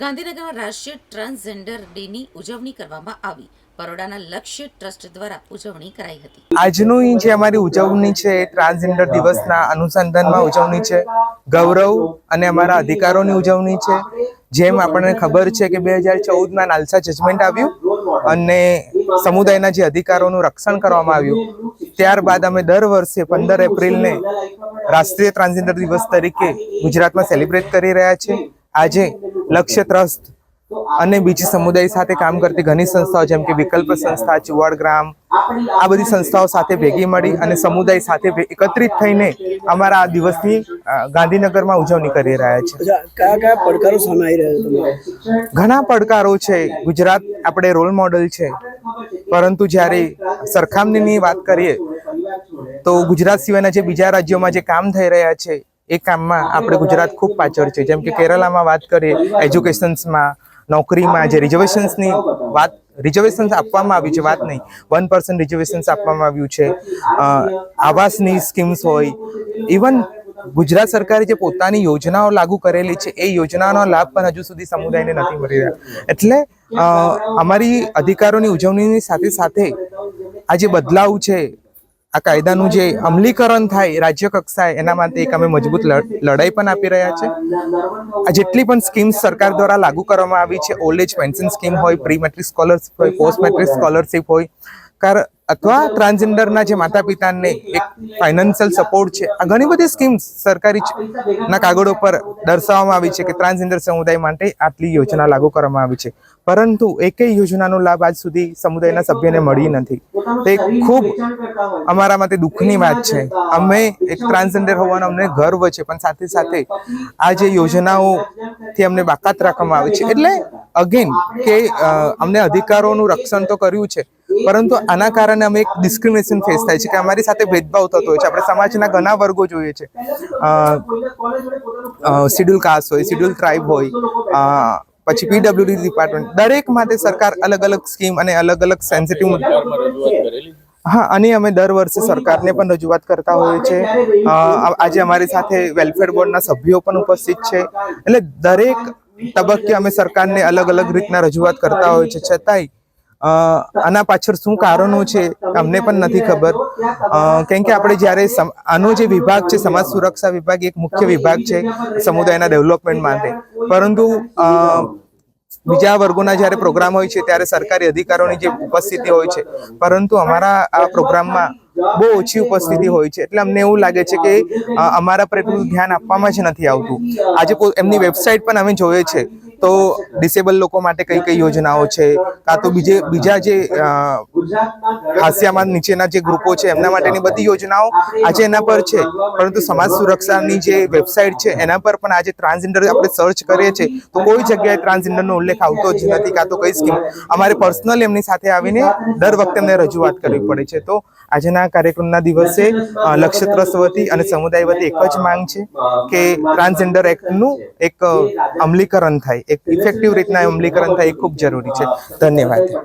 ગાંધીનગરમાં રાષ્ટ્રીય ટ્રાન્સજેન્ડર ડેની ઉજવણી કરવામાં આવી. બરોડાના લક્ષ્ય ટ્રસ્ટ દ્વારા ઉજવણી કરાઈ હતી. આજની જે અમારી ઉજવણી છે ટ્રાન્સજેન્ડર દિવસના અનુસંધાનમાં ઉજવણી છે. ગૌરવ અને અમારા અધિકારોની ઉજવણી છે. જેમ આપણને ખબર છે કે બે હજાર ચૌદમાં નાલસા જજમેન્ટ આવ્યું અને સમુદાયના જે અધિકારોનું રક્ષણ કરવામાં આવ્યું. ત્યારબાદ અમે દર વર્ષે પંદર એપ્રિલને રાષ્ટ્રીય ટ્રાન્સજેન્ડર દિવસ તરીકે ગુજરાતમાં સેલિબ્રેટ કરી રહ્યા છે આજે લક્ષ્ય ટ્રસ્ટ અને બીજી સમુદાય સાથે કામ કરતી ઘણી સંસ્થાઓ જેમ કે વિકલ્પ સંસ્થા ચુવાડ ગ્રામ આ બધી સંસ્થાઓ સાથે ભેગી મળી અને સમુદાય સાથે એકત્રિત થઈને અમારા આ દિવસની ગાંધીનગરમાં ઉજવણી કરી રહ્યા છે. કયા કયા પડકારો સામે આવી રહ્યા છે ઘણા પડકારો છે. ગુજરાત આપણે રોલ મોડલ છે. પરંતુ જ્યારે સરખામણીની વાત કરીએ તો ગુજરાત સિવાયના જે બીજા રાજ્યોમાં જે કામ થઈ રહ્યા છે એ કામમાં આપણે ગુજરાત ખૂબ પાછળ છે. જેમ કે કેરલામાં વાત કરીએ, એજ્યુકેશન્સમાં, નોકરીમાં જે રિઝર્વેશન્સની વાત, રિઝર્વેશન્સ આપવામાં આવી છે, વાત નહીં. વન પર્સન્ટ રિઝર્વેશન્સ આપવામાં આવ્યું છે. આવાસની સ્કીમ્સ હોય, ઇવન ગુજરાત સરકારે જે પોતાની યોજનાઓ લાગુ કરેલી છે, એ યોજનાનો લાભ પણ હજુ સુધી સમુદાયને નથી મળી રહ્યા. એટલે અમારી અધિકારોની ઉજવણીની સાથે સાથે આ જે બદલાવ છે આ કાયદાનું જે અમલીકરણ થાય રાજ્ય કક્ષાએ, એના માટે એક અમે મજબૂત લડ- લડાઈ પણ આપી રહ્યા છે. આ જેટલી પણ સ્કીમ્સ સરકાર દ્વારા લાગુ કરવામાં આવી છે, ઓલ્ડ એજ પેન્શન સ્કીમ હોય, પ્રી મેટ્રિક સ્કોલરશીપ હોય, પોસ્ટ મેટ્રિક સ્કોલરશીપ હોય, કાર અથવા ટ્રાન્સજેન્ડરના જે માતા પિતાને એક ફાઇનાન્શિયલ સપોર્ટ છે, આ ઘણી બધી સ્કીમ્સ સરકારી ના કાગળો પર દર્શાવવામાં આવી છે કે ટ્રાન્સજેન્ડર સમુદાય માટે આટલી યોજના લાગુ કરવામાં આવી છે. પરંતુ એકેય યોજનાનો લાભ આજ સુધી સમુદાયના સભ્યને મળી નથી. તે ખૂબ અમારા માટે દુઃખની વાત છે. અમે એક ટ્રાન્સજેન્ડર હોવાનો અમને ગર્વ છે, પણ સાથે સાથે આ જે યોજનાઓથી અમને બાકાત રાખવામાં આવે છે. એટલે અગેન કે અમને અધિકારોનું રક્ષણ તો કર્યું છે પરંતુ આના કારણે અમે એક ડિસ્ક્રિમિનેશન ફેસ થાય છે કે અમારી સાથે ભેદભાવ થતો હોય છે. આપણે સમાજના ઘણા વર્ગો જોઈએ છે. શિડ્યુલ કાસ્ટ હોય, શિડ્યુલ ટ્રાઇબ હોય પછી પીડબ્લ્યુડી ડિપાર્ટમેન્ટ દરેક માટે સરકાર અલગ અલગ સ્કીમ અને અલગ અલગ સેન્સિટિવ હા, અને અમે દર વર્ષે સરકારને પણ રજૂઆત કરતા હોઈએ છીએ. આજે અમારી સાથે વેલફેર બોર્ડના સભ્યો પણ ઉપસ્થિત છે. એટલે દરેક તબક્કે અમે સરકારને અલગ અલગ રીતના રજૂઆત કરતા હોઈએ છીએ. છતાંય આના પાછળ શું કારણો છે, અમને પણ નથી ખબર. કેમ કે આપણે જ્યારે આનો જે વિભાગ છે, સમાજ સુરક્ષા વિભાગ એક મુખ્ય વિભાગ છે, સમુદાયના ડેવલપમેન્ટ માટે. પરંતુ બીજા વર્ગોના જ્યારે પ્રોગ્રામ હોય છે, ત્યારે સરકારી અધિકારોની જે ઉપસ્થિતિ હોય છે. પરંતુ અમારા આ પ્રોગ્રામમાં બહુ ઓછી ઉપસ્થિતિ હોય છે. એટલે અમને એવું લાગે છે કે અમારા પર એટલું ધ્યાન આપવામાં જ નથી આવતું. આજે એમની વેબસાઇટ પણ અમે જોઈએ છે. તો ડિસેબલ લોકો માટે કઈ કઈ યોજનાઓ છે? કાં તો બીજે બીજા જે હાસ્યામાં નીચેના જે ગ્રુપો છે એમના માટેની બધી યોજનાઓ આજે એના પર છે. પરંતુ સમાજ સુરક્ષાની જે વેબસાઇટ છે એના પર પણ આજે ટ્રાન્સજેન્ડર આપણે સર્ચ કરીએ છીએ. તો કોઈ જગ્યાએ ટ્રાન્સજેન્ડરનો ઉલ્લેખ આવતો જ નથી કાં તો કઈ સ્કીમ અમારે પર્સનલ એમની સાથે આવીને દર વખતે એમને રજૂઆત કરવી પડે છે. તો આજના કાર્યક્રમના દિવસે લક્ષ્ય ટ્રસ્ટ વતી અને સમુદાય વતી એક જ માંગ છે કે ટ્રાન્સજેન્ડર એક્ટનું એક અમલીકરણ થાય. એક ઇફેક્ટિવ રીતના અમલીકરણ થાય એ ખૂબ જરૂરી છે. ધન્યવાદ.